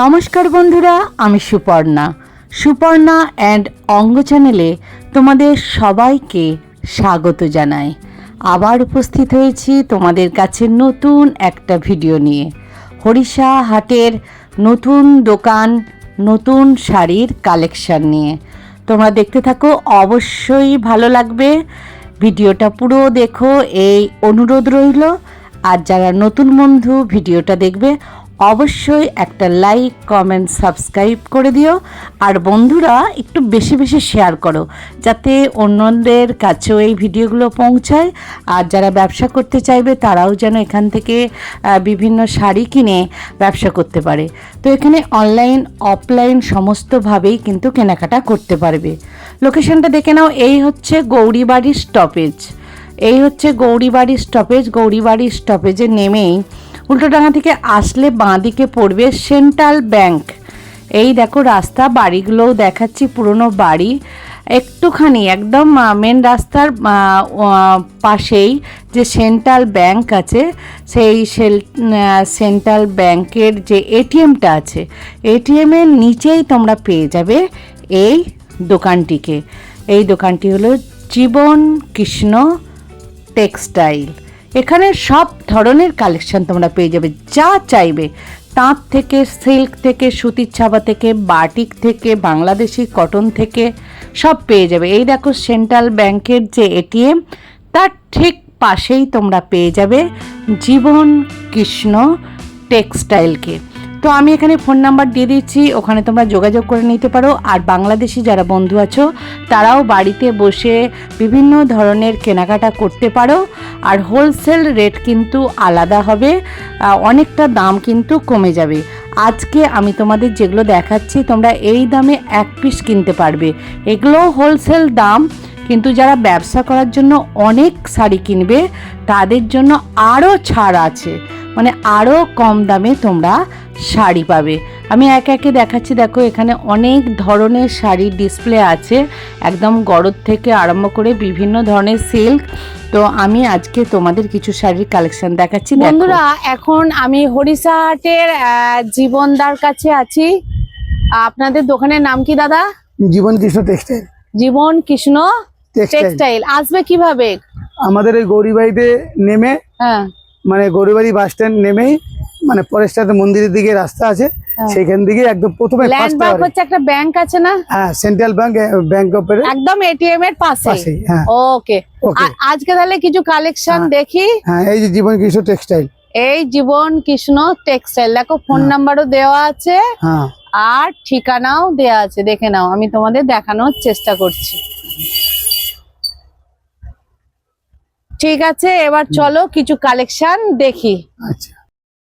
নমস্কার বন্ধুরা, আমি সুপর্ণা। সুপর্ণা অ্যান্ড অঙ্গ চ্যানেলে তোমাদের সবাইকে স্বাগত জানাই। আবার উপস্থিত হয়েছি তোমাদের কাছে নতুন একটা ভিডিও নিয়ে। হরিষা হাটের নতুন দোকান, নতুন শাড়ির কালেকশন নিয়ে। তোমরা দেখতে থাকো, অবশ্যই ভালো লাগবে। ভিডিওটা পুরো দেখো, এই অনুরোধ রইল। আর যারা নতুন বন্ধু, ভিডিওটা দেখবে অবশ্যই একটা লাইক কমেন্ট সাবস্ক্রাইব করে দিও। আর বন্ধুরা, একটু বেশি বেশি শেয়ার করো, যাতে অন্যদের কাছেও এই ভিডিওগুলো পৌঁছায়। আর যারা ব্যবসা করতে চাইবে, তারাও যেন এখান থেকে বিভিন্ন শাড়ি কিনে ব্যবসা করতে পারে। তো এখানে অনলাইন অফলাইন সমস্তভাবেই কিন্তু কেনাকাটা করতে পারবে। লোকেশনটা দেখে নাও, এই হচ্ছে গৌরীবাড়ি স্টপেজ এই হচ্ছে গৌরীবাড়ি স্টপেজ গৌরীবাড়ি স্টপেজে নেমেই উল্টোডাঙা থেকে আসলে বাঁ দিকে পড়বে সেন্ট্রাল ব্যাংক। এই দেখো রাস্তা, বাড়িগুলোও দেখাচ্ছি, পুরনো বাড়ি। একটুখানি, একদম মেন রাস্তার পাশেই যে সেন্ট্রাল ব্যাংক আছে, সেই সেন্ট্রাল ব্যাংকের যে এটিএমটা আছে, এটিএমের নিচেই তোমরা পেয়ে যাবে এই দোকানটিকে। এই দোকানটি হলো জীবন কৃষ্ণ টেক্সটাইল। এখানে সব ধরনের কালেকশন তোমরা পেয়ে যাবে। যা চাইবে, তাঁত থেকে সিল্ক থেকে, সুতির ছাপা থেকে, বাটিক থেকে, বাংলাদেশি কটন থেকে সব পেয়ে যাবে। এই দেখো সেন্ট্রাল ব্যাংকের যে এটিএম তার ঠিক পাশেই তোমরা পেয়ে যাবে জীবন কৃষ্ণ টেক্সটাইলকে তো আমি এখানে ফোন নাম্বার দিয়ে দিচ্ছি, ওখানে তোমরা যোগাযোগ করে নিতে পারো। আর বাংলাদেশি যারা বন্ধু আছো, তারাও বাড়িতে বসে বিভিন্ন ধরনের কেনাকাটা করতে পারো। আর হোলসেল রেট কিন্তু আলাদা হবে অনেকটা দাম কিন্তু কমে যাবে। আজকে আমি তোমাদের যেগুলো দেখাচ্ছি, তোমরা এই দামে এক পিস কিনতে পারবে। এগুলো হোলসেল দাম, কিন্তু যারা ব্যবসা করার জন্য অনেক শাড়ি কিনবে, তাদের জন্য আরও ছাড় আছে। মানে আরও কম দামে তোমরা শাড়ি পাবে। আমি একে একে দেখাচ্ছি দেখো এখানে অনেক ধরনের শাড়ির ডিসপ্লে আছে। একদম গরদ থেকে আরম্ভ করে বিভিন্ন ধরনের সিল্ক তো আমি আজকে তোমাদের কিছু শাড়ির কালেকশন দেখাচ্ছি বন্ধুরা এখন আমি হরিষাহাটের আহ, জীবনদার কাছে আছি। আপনাদের দোকানের নাম কি দাদা? Jiban Krishna textile Jiban Krishna textile textile আসবে কীভাবে? আমাদের এই গৌরীবাড়িতে নেমে হ্যাঁ। মানে গৌরীবাড়ি বাস স্ট্যান্ড নেমেই মানে ফরেস্টার মন্দিরের দিকে রাস্তা আছে হ্যাঁ। সেখান থেকে একদম প্রথমে হচ্ছে একটা ব্যাংক আছে না? হ্যাঁ সেন্ট্রাল ব্যাংক ব্যাংক অফ একদম এটিএম এর পাশে হ্যাঁ। ওকে ওকে আজকে তাহলে কিছু কালেকশন হ্যাঁ। দেখি? হ্যাঁ এই যে জীবন কৃষ্ণ টেক্সটাইল এই জীবন কৃষ্ণ টেক্সটাইল দেখো ফোন হ্যাঁ। নাম্বারও দেওয়া আছে। হ্যাঁ। আর ঠিকানাও দেওয়া আছে। দেখে নাও আমি তোমাদের দেখানোর চেষ্টা করছি। ঠিক আছে এবার চলো কিছু কালেকশন দেখি। আচ্ছা।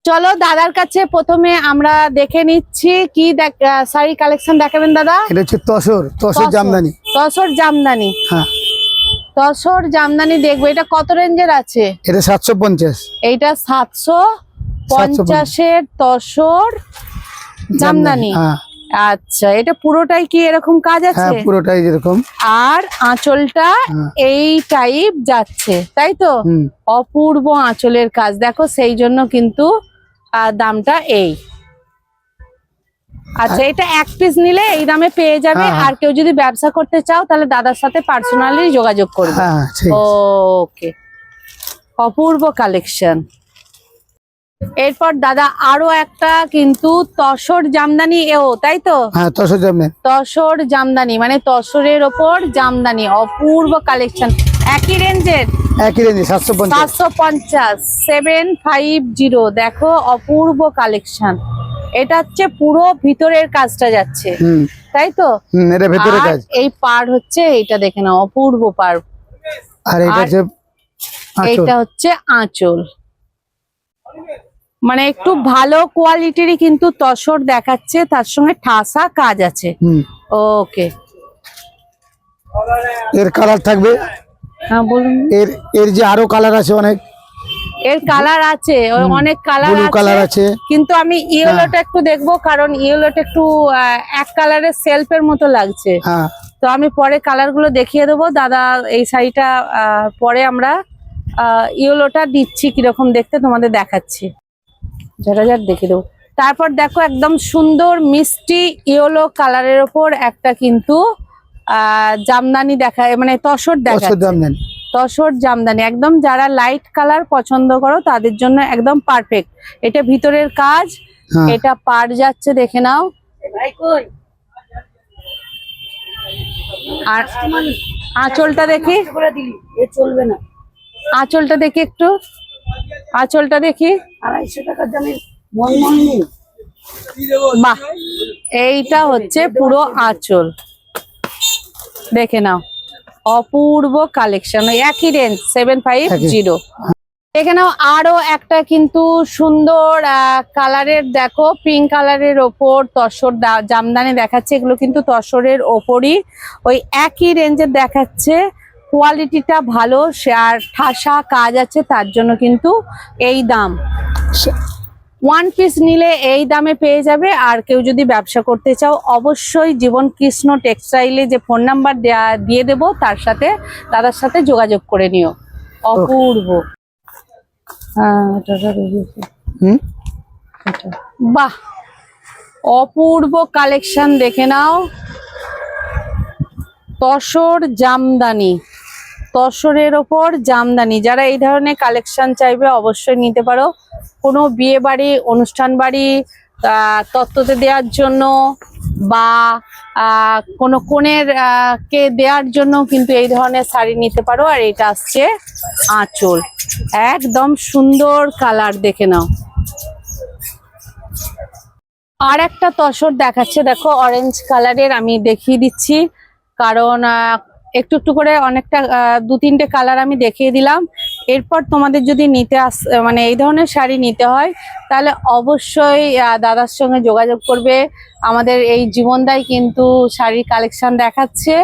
চলো দাদার কাছে প্রথমে আমরা দেখে নিচ্ছি কি শাড়ি কালেকশন দেখাবেন দাদা? এটা হচ্ছে তসর তসর তসর। জামদানি। তসর জামদানি। হ্যাঁ। তসর জামদানি দেখব এটা কত রেঞ্জের আছে? এটা সাতশো পঞ্চাশ। এইটা সাতশো পঞ্চাশের তসর জামদানি। হ্যাঁ। আচ্ছা এটা পুরোটাই কি এরকম কাজ হ্যাঁ আছে? পুরোটাই যেরকম। আর আঁচলটা হ্যাঁ। এই টাইপ যাচ্ছে তাই তো? অপূর্ব আঁচলের কাজ। দেখো সেই জন্য কিন্তু দামটা এই। আচ্ছা এটা এক পিস নিলে এই দামে পেয়ে যাবে। হ্যাঁ, হ্যাঁ। আর কেউ যদি ব্যবসা করতে চাও তাহলে দাদার সাথে পার্সোনালি যোগাযোগ করবে। হ্যাঁ। ওকে। অপূর্ব কালেকশন এরপর দাদা আরও একটা কিন্তু তসর জামদানি এও তাই তো? হ্যাঁ তসর জামদানি। তসর জামদানি মানে তসরের ওপর জামদানি অপূর্ব কালেকশন একই রেঞ্জের একই রেঞ্জে সাতশো সাতশো পঞ্চাশ সেভেন ফাইভ জিরো দেখো অপূর্ব কালেকশন এটা হচ্ছে পুরো ভিতরের কাজটা যাচ্ছে। তাই তো? এটা ভেতরে আর কাজ। এই পার হচ্ছে এইটা দেখে নাও অপূর্ব পার আর এটা হচ্ছে আঁচল। হচ্ছে আঁচল। মানে একটু ভালো কোয়ালিটিরই কিন্তু তসর দেখাচ্ছে তার সঙ্গে ঠাসা কাজ আছে। ওকে। এর কালার থাকবে? হ্যাঁ বলুন। এর এর যে আরও কালার আছে অনেক? এর কালার আছে ওই অনেক কালার কালার আছে। কিন্তু আমি ইয়েলোটা একটু দেখব কারণ ইয়েলোটা একটু এক কালারের সেলফের মতো লাগছে। হ্যাঁ। তো আমি পরে কালারগুলো দেখিয়ে দেবো। দাদা এই শাড়িটা পরে আমরা ইয়েলোটা দিচ্ছি কীরকম দেখতে তোমাদের দেখাচ্ছি। যারা যার দেখে দেবো। তারপর দেখো একদম সুন্দর মিষ্টি ইয়েলো কালারের ওপর একটা কিন্তু আহ জামদানি দেখা মানে তসর দেখা তসর জামদানি। একদম যারা লাইট কালার পছন্দ করো তাদের জন্য একদম পারফেক্ট এটা ভিতরের কাজ হ্যাঁ। এটা পার যাচ্ছে দেখে নাও। আর আঁচলটা দেখি। চলবে না। আঁচলটা দেখি একটু। আঁচলটা দেখি। আড়াইশো টাকার দামের মনমন বাহ এইটা হচ্ছে পুরো আঁচল। দেখে নাও অপূর্ব কালেকশন একই রেঞ্জ সেভেন ফাইভ জিরো দেখে নাও আরও একটা কিন্তু সুন্দর কালারের দেখো পিঙ্ক কালারের ওপর তসর দা- জামদানি দেখাচ্ছে এগুলো কিন্তু তসরের ওপরই। ওই একই রেঞ্জের দেখাচ্ছে কোয়ালিটিটা ভালো সে আর ঠাসা কাজ আছে তার জন্য কিন্তু এই দাম। ওয়ান পিস নিলে এই দামে পেয়ে যাবে আর কেউ যদি ব্যবসা করতে চাও অবশ্যই জীবন কৃষ্ণ টেক্সটাইলে যে ফোন নাম্বার দেয়া দিয়ে দেব তার সাথে দাদার সাথে যোগাযোগ করে নিও। অপূর্ব। হ্যাঁ। বাহ! অপূর্ব কালেকশন দেখে নাও। তসর জামদানি। তসরের ওপর জামদানি। যারা এই ধরনের কালেকশন চাইবে, অবশ্যই নিতে পারো। কোনো বিয়ে বাড়ি, অনুষ্ঠান বাড়ি তত্ত্বতে দেওয়ার জন্য বা কোনো কনের কে দেওয়ার জন্য কিন্তু এই ধরনের শাড়ি নিতে পারো। আর এটা আসছে আঁচল। একদম সুন্দর কালার দেখে নাও। আর একটা তসর দেখাচ্ছে। দেখো অরেঞ্জ কালারের আমি দেখিয়ে দিচ্ছি। কারণ একটু একটু করে অনেকটা দু তিনটে কালার আমি দেখিয়ে দিলাম। এরপর তোমাদের যদি নিতে আস মানে এই ধরনের শাড়ি নিতে হয়, তাহলে অবশ্যই দাদার সঙ্গে যোগাযোগ করবে। আমাদের এই জীবনদাই কিন্তু শাড়ির কালেকশন দেখাচ্ছে।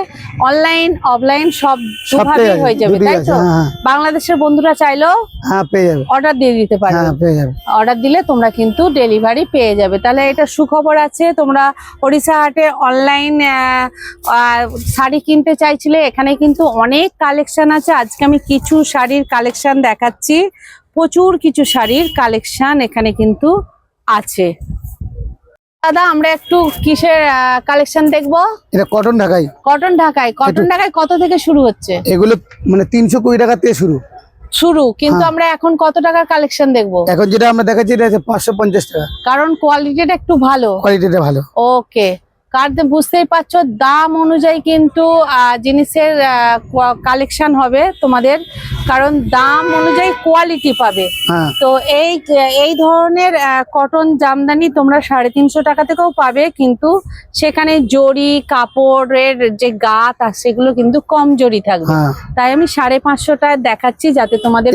অনলাইন অফলাইন সব দুভাবেই হয়ে যাবে তাই তো? হ্যাঁ হ্যাঁ, বাংলাদেশের বন্ধুরা চাইলেও হ্যাঁ পেয়ে যাবে। অর্ডার দিয়ে দিতে পারবে। হ্যাঁ পেয়ে যাবে। অর্ডার দিলে তোমরা কিন্তু ডেলিভারি পেয়ে যাবে। তাহলে এটা সুখবর আছে তোমরা ওড়িশা হাটে অনলাইন শাড়ি কিনতে চাইছিলে এখানে কিন্তু অনেক কালেকশন আছে। আজকে আমি কিছু শাড়ির কালেকশন দেখাচ্ছি। প্রচুর কিছু শাড়ির কালেকশন এখানে কিন্তু আছে। দাদা আমরা একটু কিসের কালেকশন দেখব? এটা কটন ঢাকাই। কটন ঢাকাই। কটন ঢাকাই কত থেকে শুরু হচ্ছে? এগুলো মানে তিনশো কুড়ি টাকা থেকে শুরু। শুরু কিন্তু হ্যাঁ। আমরা এখন কত টাকার কালেকশন দেখব? এখন যেটা আমরা দেখাচ্ছি এটা পাঁচশো পঞ্চাশ টাকা। কারণ কোয়ালিটিটা একটু ভালো। কোয়ালিটিটা ভালো। ওকে কারণ বুঝতেই পারছ দাম অনুযায়ী কিন্তু জিনিসের কালেকশন হবে তোমাদের। কারণ দাম অনুযায়ী কোয়ালিটি পাবে। হ্যাঁ। তো এই এই ধরনের কটন জামদানি তোমরা সাড়ে তিনশো টাকা থেকেও পাবে কিন্তু সেখানে জরি কাপড়ের যে গাত আর সেগুলো কিন্তু কম জরি থাকবে। হ্যাঁ। তাই আমি সাড়ে পাঁচশো টাকা দেখাচ্ছি যাতে তোমাদের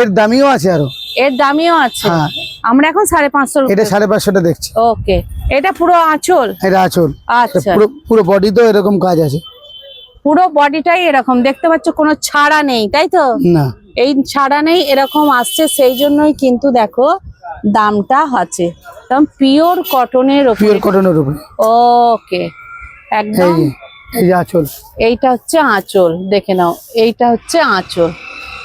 এর দামিও আছে আরও। এর দামিও আছে। হ্যাঁ। আমরা এখন সাড়ে পাঁচশো এটা সাড়ে পাঁচশোটা দেখছি। ওকে। এটা পুরো আঁচল? এটা আচল। আচ্ছা। পুরো বডি তো এরকম কাজ আছে। পুরো বডিটাই এরকম। দেখতে পাচ্ছ কোনো ছাড়া নেই তাই তো? না। এই ছাড়া নেই এরকম আসছে সেই জন্যই কিন্তু দেখো দামটা আছে। একদম পিওর কটনের পিওর কটনের উপরে। ওকে। একদম। এই যে আচল। এইটা হচ্ছে আঁচল দেখে নাও। এইটা হচ্ছে আঁচল।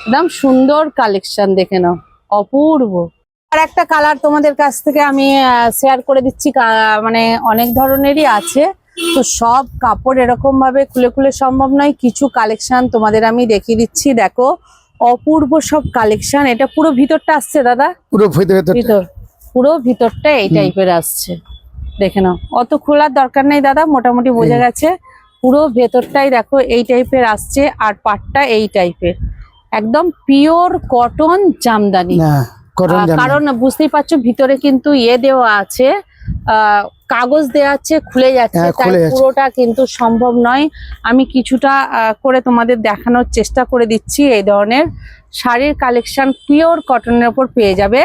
একদম সুন্দর কালেকশন দেখে নাও। অপূর্ব। আর একটা কালার তোমাদের কাছ থেকে আমি শেয়ার করে দিচ্ছি মানে অনেক ধরনেরই আছে। তো সব কাপড় এরকম ভাবে খুলে খুলে সম্ভব নয় কিছু কালেকশন তোমাদের আমি দেখিয়ে দিচ্ছি। দেখো অপূর্ব সব কালেকশন এটা পুরো ভিতরটা আসছে দাদা? পুরো ভেতরে ভিতর। পুরো ভিতরটা এই টাইপের আসছে। দেখে নাও। অত খোলার দরকার নেই দাদা মোটামুটি বোঝা গেছে। পুরো ভেতরটাই দেখো এই টাইপের আসছে আর পাটটা এই টাইপের একদম পিওর কটন জামদানি। কারণ বুঝতেই পারছ ভিতরে কিন্তু ইয়ে দেওয়া আছে কাগজ দেওয়া আছে খুলে যাচ্ছে। হ্যাঁ, তাই পুরোটা কিন্তু সম্ভব নয়। আমি কিছুটা করে তোমাদের দেখানোর চেষ্টা করে দিচ্ছি এই ধরনের। শাড়ির কালেকশন পিওর কটনের উপর পেয়ে যাবে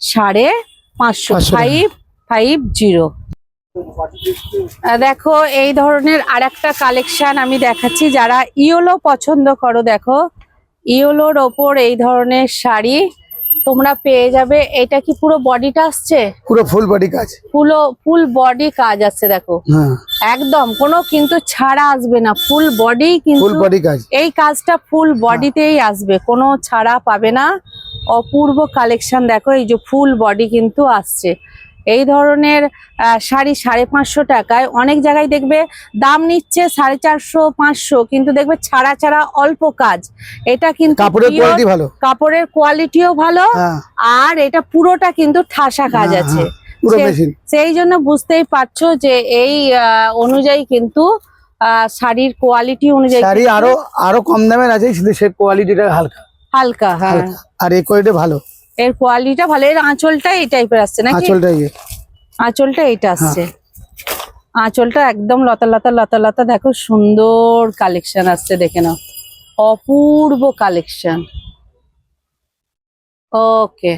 সাড়ে পাঁচশো 500 ফাইভ ফাইভ জিরো দেখো এই ধরনের আরেকটা কালেকশন আমি দেখাচ্ছি। যারা ইয়োলো পছন্দ করো দেখো ইয়োলোর ওপর এই ধরনের শাড়ি তোমরা পেয়ে যাবে। এটা কি পুরো বডিটা আসছে? পুরো ফুল বডি কাজ। পুরো ফুল বডি কাজ আছে দেখো। হ্যাঁ। একদম কোনো কিন্তু ছাড়া আসবে না। ফুল বডি কিন্তু ফুল বডি কাজ। এই কাজটা ফুল বডিতেই আসবে। কোনো ছাড়া পাবে না। অপূর্ব কালেকশন দেখো এই যে ফুল বডি কিন্তু আসছে। এই ধরনের শাড়ি সাড়ে পাঁচশো টাকায় অনেক জায়গায় দেখবে দাম নিচ্ছে সাড়ে চারশো পাঁচশো কিন্তু দেখবে ছাড়া ছাড়া অল্প কাজ। এটা কিন্তু কাপড়ের কোয়ালিটিও ভালো। হ্যাঁ। আর এটা পুরোটা কিন্তু ঠাসা কাজ হ্যাঁ, আছে। হ্যাঁ, পুরো সেই জন্য বুঝতেই পারছ যে এই অনুযায়ী কিন্তু আহ, শাড়ির কোয়ালিটি অনুযায়ী শাড়ি আরও আরও কম দামের আছে সে কোয়ালিটিটা হালকা। হালকা হ্যাঁ। হালকা। আর এই কোয়ালিটি ভালো। এর কোয়ালিটিটা ভালো। এর আঁচলটা এই টাইপের আসছে নাকি? আঁচলটা ইয়ে আঁচলটা এইটা হ্যাঁ। আসছে। আঁচলটা একদম লতা লতা লতা লতা। দেখো সুন্দর কালেকশন আসছে দেখে নাও। অপূর্ব কালেকশন ওকে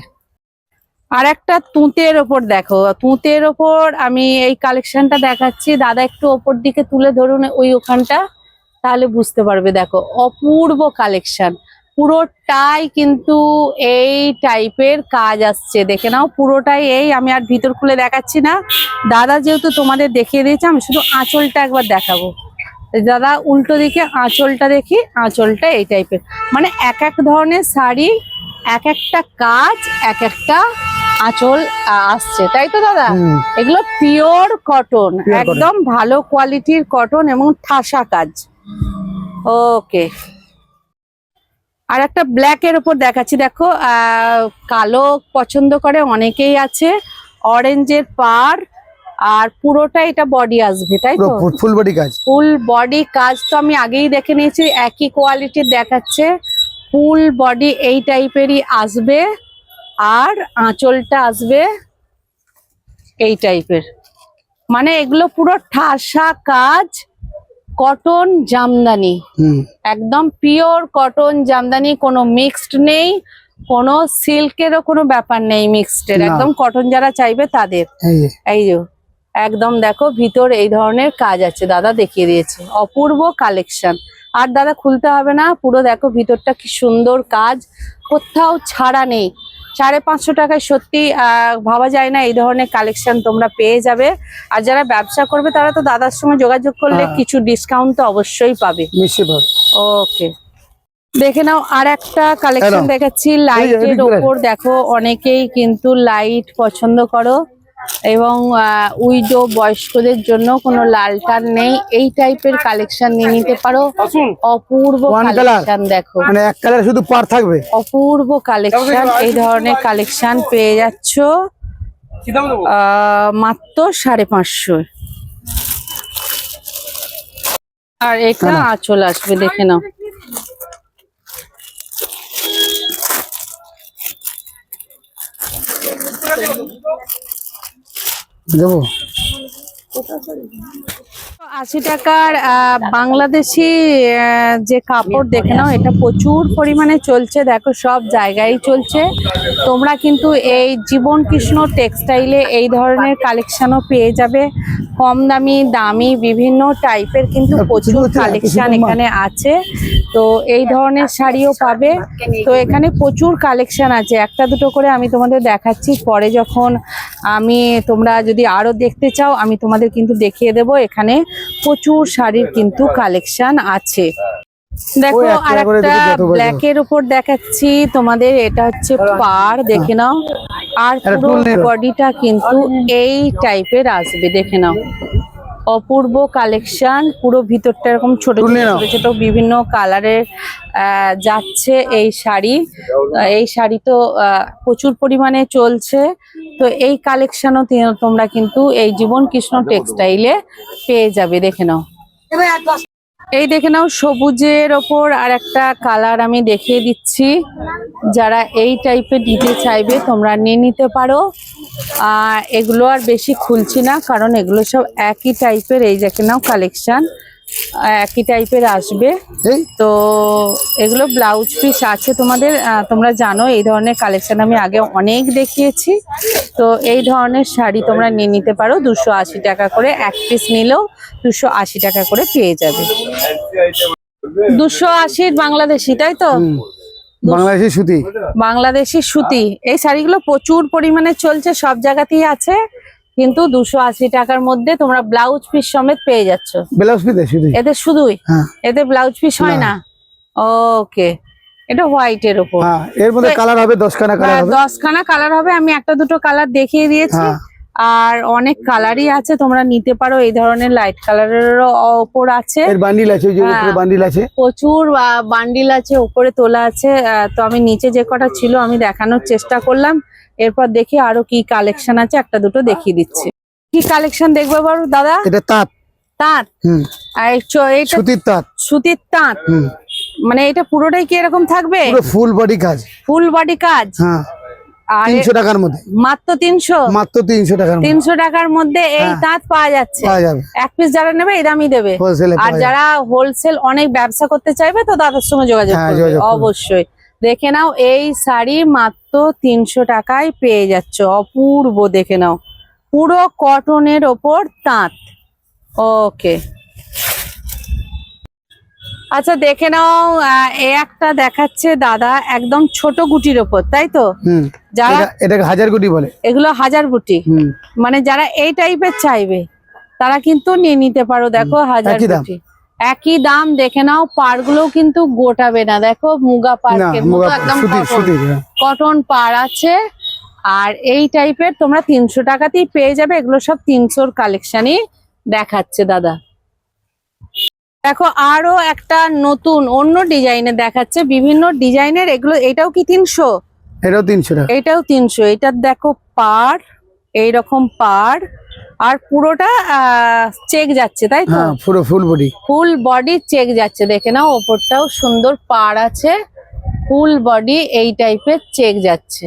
আর একটা তুঁতের ওপর দেখো। তুঁতের ওপর আমি এই কালেকশনটা দেখাচ্ছি। দাদা একটু ওপর দিকে তুলে ধরুন ওই ওখানটা। তাহলে বুঝতে পারবে দেখো। অপূর্ব কালেকশন পুরোটাই কিন্তু এই টাইপের কাজ আসছে। দেখে নাও পুরোটাই এই আমি আর ভিতর খুলে দেখাচ্ছি না। দাদা যেহেতু তোমাদের দেখিয়ে দিয়েছে আমি শুধু আঁচলটা একবার দেখাবো। দাদা উল্টো দিকে আঁচলটা দেখি আঁচলটা এই টাইপের মানে এক এক ধরনের শাড়ি এক একটা কাজ এক একটা আঁচল আসছে। তাই তো দাদা? এগুলো পিওর কটন একদম ভালো কোয়ালিটির কটন এবং ঠাসা কাজ। ওকে আর একটা ব্ল্যাক এর উপর দেখাচ্ছি দেখো কালো পছন্দ করে অনেকেই আছে অরেঞ্জের পার আর পুরোটা এটা বডি আসবে তাই তো? ফুল বডি কাজ। ফুল বডি কাজ তো আমি আগেই দেখে নিয়েছি একই কোয়ালিটির দেখাচ্ছে ফুল বডি এই টাইপেরই আসবে আর আঁচলটা আসবে এই টাইপের মানে এগুলো পুরো ঠাসা কাজ কটন জামদানি। একদম পিওর কটন জামদানি কোনো মিক্সড নেই কোনো সিল্কেরও কোনো ব্যাপার নেই মিক্সডের না। একদম কটন যারা চাইবে তাদের। এই যে। একদম দেখো ভিতর এই ধরনের কাজ আছে দাদা দেখিয়ে দিয়েছে। অপূর্ব কালেকশন আর দাদা খুলতে হবে না পুরো দেখো ভিতরটা কি সুন্দর কাজ। কোথাও ছাড়া নেই। সাড়ে পাঁচশো টাকায় সত্যি ভাবা যায় না এই ধরনের কালেকশন তোমরা পেয়ে যাবে। আর যারা ব্যবসা করবে তারা তো দাদার সঙ্গে যোগাযোগ করলে হ্যাঁ। কিছু ডিসকাউন্ট তো অবশ্যই পাবে। ওকে। দেখে নাও আর একটা কালেকশন দেখাচ্ছি লাইটের ওপর দেখো। অনেকেই কিন্তু লাইট পছন্দ করো। এবং উইডো বয়স্কদের জন্য কোনো লালটার নেই। এই টাইপের কালেকশন নিয়ে নিতে পারো। অপূর্ব কালেকশন দেখো। মানে এক কালার শুধু পার থাকবে। অপূর্ব কালেকশন। এই ধরনের কালেকশন পেয়ে যাচ্ছ। আহ, মাত্র সাড়ে পাঁচশো। আর এটা আঁচল আসবে দেখে নাও। দেবো? আশি টাকার বাংলাদেশি যে কাপড় দেখে নাও, এটা প্রচুর পরিমাণে চলছে। দেখো, সব জায়গায় চলছে। তোমরা কিন্তু এই জীবন কৃষ্ণ টেক্সটাইলে এই ধরনের কালেকশনও পেয়ে যাবে। কম দামি দামি বিভিন্ন টাইপের কিন্তু প্রচুর কালেকশন এখানে আছে। তো এই ধরনের শাড়িও পাবে। তো এখানে প্রচুর কালেকশন আছে। একটা দুটো করে আমি তোমাদের দেখাচ্ছি। পরে যখন আমি তোমরা যদি আরও দেখতে চাও আমি তোমাদের কিন্তু দেখিয়ে দেব। এখানে প্রচুর শাড়ির কিন্তু কালেকশন আছে। দেখো আর একটা। ব্ল্যাক এর উপর দেখাচ্ছি। তোমাদের এটা হচ্ছে পার দেখে নাও। আর পুরো বডিটা কিন্তু এই টাইপের আসবে দেখে নাও। অপূর্ব কালেকশন পুরো ভিতরটা এরকম ছোট ছোট ছোট ছোট বিভিন্ন কালারের যাচ্ছে এই শাড়ি। এই শাড়ি তো আহ, প্রচুর পরিমাণে চলছে। তো এই কালেকশনও তোমরা কিন্তু এই জীবন কৃষ্ণ টেক্সটাইলে পেয়ে যাবে দেখে নাও। এই দেখে নাও, সবুজের ওপর আর একটা কালার আমি দেখিয়ে দিচ্ছি। যারা এই টাইপের দিতে চাইবে, তোমরা নিয়ে নিতে পারো। আর এগুলো আর বেশি খুলছি না, কারণ এগুলো সব একই টাইপের এই দেখে নাও কালেকশন একই টাইপের আসবে। তো এগুলো ব্লাউজ পিস আছে তোমাদের তোমরা জানো এই ধরনের কালেকশন আমি আগে অনেক দেখিয়েছি। তো এই ধরনের শাড়ি তোমরা নিয়ে নিতে পারো দুশো আশি টাকা করে এক পিস নিলেও দুশো আশি টাকা করে পেয়ে যাবে। দুশো আশির বাংলাদেশি তাই তো? বাংলাদেশি সুতি। বাংলাদেশি সুতি। এই শাড়িগুলো প্রচুর পরিমাণে চলছে সব জায়গাতেই আছে। কিন্তু দুশো আশি টাকার মধ্যে তোমরা ব্লাউজ পিস সমেত পেয়ে যাচ্ছ। ব্লাউজ শুধু এতে শুধুই? হ্যাঁ। এতে ব্লাউজ পিস হয় না। ওকে। এটা হোয়াইট এর উপর। হ্যাঁ এর মধ্যে কালার হবে দশখানা কালার হ্যাঁ, হবে। দশখানা কালার হবে। আমি একটা দুটো কালার দেখিয়ে দিয়েছি। আর অনেক কালারই আছে। তোমরা নিতে পারো। এই ধরনের লাইট কালারেরও ওপর আছে। এর বান্ডিল আছে ওই যে। উপরে বান্ডিল আছে। প্রচুর বান্ডিল আছে। উপরে তোলা আছে। তো আমি নিচে যে কটা ছিল আমি দেখানোর চেষ্টা করলাম। এরপর দেখি আরও কি কালেকশন আছে একটা দুটো দেখিয়ে দিচ্ছি। কি কালেকশন দেখব বাবু দাদা? এটা তাঁত। তাঁত? হুম। আর সুতির তাঁত। সুতির তাঁত? মানে এটা পুরোটাই কি এরকম থাকবে? ফুল বডি কাজ। ফুল বডি কাজ? হ্যাঁ। তিনশো টাকার মধ্যে। মাত্র তিনশো? মাত্র তিনশো টাকার তিনশো টাকার মধ্যে এই হ্যাঁ। তাঁত পাওয়া যাচ্ছে। এক পিস যারা নেবে এই দামই দেবে। আর যারা হোলসেল অনেক ব্যবসা করতে চাইবে তো দাদার সঙ্গে যোগাযোগ হ্যাঁ। অবশ্যই। দেখে নাও এই শাড়ি মাত্র তিনশো টাকায় পেয়ে যাচ্ছ। অপূর্ব দেখে নাও। পুরো কটনের ওপর তাঁত। ওকে আচ্ছা দেখে নাও একটা দেখাচ্ছে দাদা একদম ছোট গুটির ওপর তাই তো? যারা এটাকে হাজার কোটি বলে। এগুলো হাজার গুটি। মানে যারা এই টাইপের চাইবে তারা কিন্তু নিয়ে নিতে পারো। দেখো হাজার। কোটি একই দাম দেখে নাও পাড়গুলোও কিন্তু গোটাবে না। দেখো মুগা পার্কের মতো একদম। কটন পাড় আছে। আর এই টাইপের তোমরা তিনশো টাকাতেই পেয়ে যাবে। এগুলো সব তিনশোর কালেকশনই দেখাচ্ছে দাদা। দেখো আরও একটা নতুন অন্য ডিজাইনের দেখাচ্ছে। বিভিন্ন ডিজাইনের এগুলো এটাও কি তিনশো? এটাও তিনশো এটাও তিনশো। এটার দেখো পাড় এইরকম পাড়। আর পুরোটা চেক যাচ্ছে তাই তো? হ্যাঁ পুরো full body full body check যাচ্ছে দেখে নাও ওপরটাও সুন্দর পাড় আছে। ফুল বডি এই টাইপের চেক যাচ্ছে।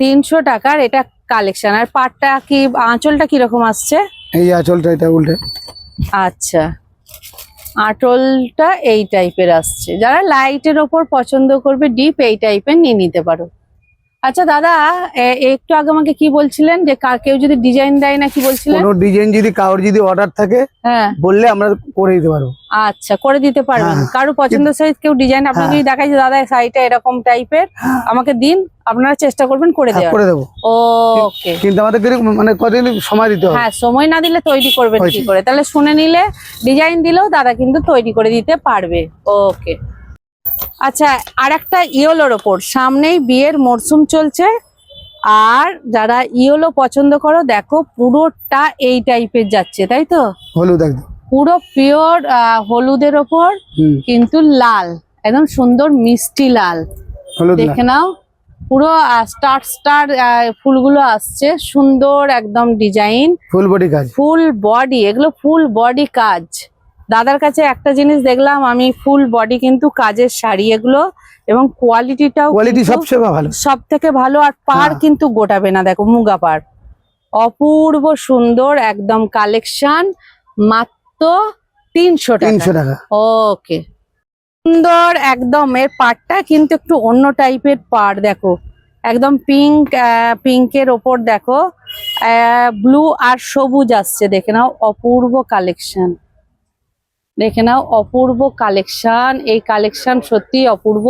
তিনশো টাকার এটা কালেকশন আর পাড়টা কি আঁচলটা কীরকম আসছে? এই আঁচলটা এটা উল্টে। আচ্ছা। আঁচলটা এই টাইপের আসছে। যারা লাইটের ওপর পছন্দ করবে ডিপ এই টাইপের নিয়ে নিতে পারো। আচ্ছা দাদা একটু আগে আমাকে কি বলছিলেন যে কার কেউ যদি ডিজাইন দেয় না কি বলছিলেন? কোনো ডিজাইন যদি কারোর যদি অর্ডার থাকে হ্যাঁ। বললে আমরা করে দিতে পারব। আচ্ছা করে দিতে পারবেন। হ্যাঁ। কারও পছন্দের সাইজ কেউ ডিজাইন আপনাকে হ্যাঁ। যদি দেখায় যে দাদা শাড়িটা এরকম টাইপের আমাকে দিন আপনারা চেষ্টা করবেন করে হ্যাঁ, দেওয়ার। করে দেবো। ওকে। কিন্তু আমাদের মানে কতদিন সময় দিতে হবে? হ্যাঁ সময় না দিলে তৈরি করবেন কি করে? তাহলে শুনে নিলে ডিজাইন দিলেও দাদা কিন্তু তৈরি করে দিতে পারবে। ওকে। আচ্ছা আর একটা ইয়েলোর ওপর। সামনেই বিয়ের মরশুম চলছে। আর যারা ইয়েলো পছন্দ করো দেখো পুরোটা এই টাইপের যাচ্ছে তাই তো? হলুদ একদম। পুরো পিওর হলুদের ওপর কিন্তু লাল একদম সুন্দর মিষ্টি লাল। দেখে নাও পুরো স্টার স্টার ফুলগুলো আসছে সুন্দর একদম ডিজাইন। ফুল বডি কাজ। ফুল বডি এগুলো ফুল বডি কাজ। দাদার কাছে একটা জিনিস দেখলাম আমি ফুল বডি কিন্তু কাজের শাড়ি এগুলো এবং কোয়ালিটিটাও কোয়ালিটি সবচেয়ে ভালো। সব থেকে ভালো আর পার হ্যাঁ। কিন্তু গোটাবে না দেখো মুগা পার। অপূর্ব সুন্দর একদম কালেকশন মাত্র তিনশো তিনশো টাকা। ওকে সুন্দর একদম এর পাড়টা কিন্তু একটু অন্য টাইপের পার দেখো। একদম পিঙ্ক পিঙ্কের ওপর দেখো। ব্লু আর সবুজ আসছে দেখে নাও অপূর্ব কালেকশন দেখে নাও অপূর্ব কালেকশন এই কালেকশন সত্যি অপূর্ব।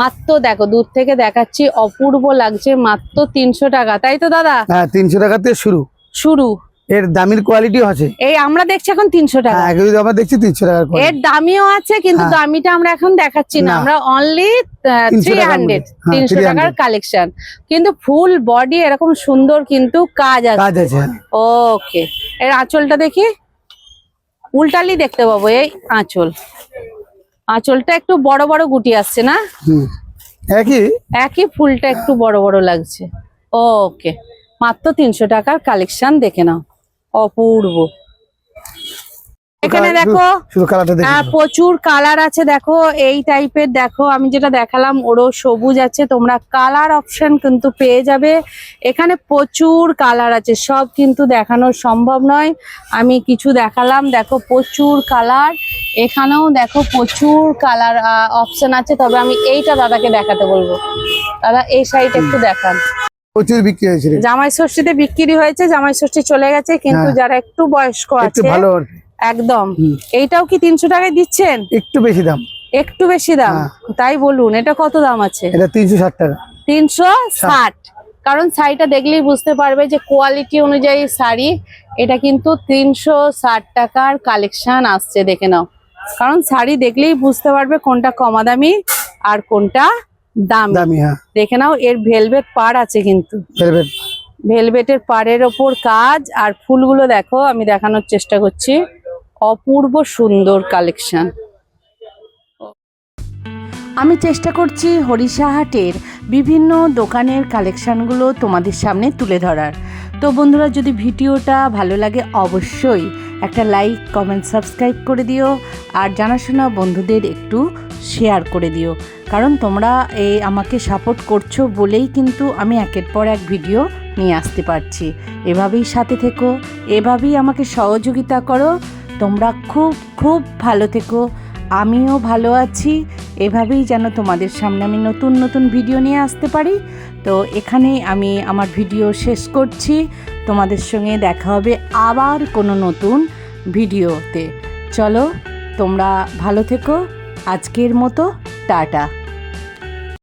মাত্র দেখো দূর থেকে দেখাচ্ছি অপূর্ব লাগছে মাত্র তিনশো টাকা। তাই তো দাদা? হ্যাঁ তিনশো টাকাতে শুরু। শুরু। এর দামির কোয়ালিটিও আছে। এই আমরা দেখছি এখন তিনশো টাকা। হ্যাঁ আমরা দেখছি তিনশো টাকার এর দামিও আছে কিন্তু হ্যাঁ। দামিটা আমরা এখন দেখাচ্ছি না। আমরা অনলি 300 থ্রি হান্ড্রেড হ্যাঁ, তিনশো 300 টাকার কালেকশন কিন্তু ফুল বডি এরকম সুন্দর কিন্তু কাজ আছে। কাজ আছে হ্যাঁ। ওকে এর আঁচলটা দেখি। উল্টালি দেখতে পাবো এই আঁচল। আঁচলটা একটু বড় বড় গুটি আসছে না? একই? একই ফুলটা একটু বড় বড় লাগছে। ওকে মাত্র তিনশো টাকার কালেকশন দেখে নাও। অপূর্ব। এখানে দেখো শুধু কালারটা দেখি প্রচুর কালার আছে দেখো এই টাইপের দেখো আমি যেটা দেখালাম ওরও সবুজ আছে তোমরা কালার অপশন কিন্তু পেয়ে যাবে। এখানে প্রচুর কালার আছে সব কিন্তু দেখানো সম্ভব নয়। আমি কিছু দেখালাম দেখো প্রচুর কালার। এখানেও দেখো প্রচুর কালার অপশন আছে তবে আমি এইটা দাদাকে দেখাতে বলব। দাদা এই সাইড একটু দেখান। প্রচুর বিক্রি হয়েছিল জামাই ষষ্ঠীতে বিক্রি হয়েছে জামাই ষষ্ঠী চলে গেছে কিন্তু হ্যাঁ। যারা একটু বয়স্ক আছে ভালো। একদম। এইটাও কি তিনশো টাকায় দিচ্ছেন? একটু বেশি দাম। একটু বেশি দাম? হ্যাঁ। তাই বলুন এটা কত দাম আছে? এটা তিনশো ষাট টাকা। তিনশো ষাট। কারণ শাড়িটা দেখলেই বুঝতে পারবে যে কোয়ালিটি অনুযায়ী শাড়ি এটা কিন্তু তিনশো ষাট টাকার কালেকশন আসছে দেখে নাও। কারণ শাড়ি দেখলেই বুঝতে পারবে কোনটা কমা দামি আর কোনটা দাম। দামি হ্যাঁ। দেখে নাও এর ভেলভেট পাড় আছে কিন্তু। ভেলভেট ভেলভেটের পাড়ের ওপর কাজ আর ফুলগুলো দেখো আমি দেখানোর চেষ্টা করছি। অপূর্ব সুন্দর কালেকশন আমি চেষ্টা করছি হরিষাহাটের বিভিন্ন দোকানের কালেকশানগুলো তোমাদের সামনে তুলে ধরার। তো বন্ধুরা, যদি ভিডিওটা ভালো লাগে, অবশ্যই একটা লাইক কমেন্ট সাবস্ক্রাইব করে দিও। আর জানাশোনা বন্ধুদের একটু শেয়ার করে দিও। কারণ তোমরা এই আমাকে সাপোর্ট করছ বলেই কিন্তু আমি একের পর এক ভিডিও নিয়ে আসতে পারছি। এভাবেই সাথে থেকো, এভাবেই আমাকে সহযোগিতা করো। তোমরা খুব খুব ভালো থেকো। আমিও ভালো আছি। এভাবেই যেন তোমাদের সামনে আমি নতুন নতুন ভিডিও নিয়ে আসতে পারি। তো এখানেই আমি আমার ভিডিও শেষ করছি। তোমাদের সঙ্গে দেখা হবে আবার কোনো নতুন ভিডিওতে। চলো, তোমরা ভালো থেকো। আজকের মতো, টাটা।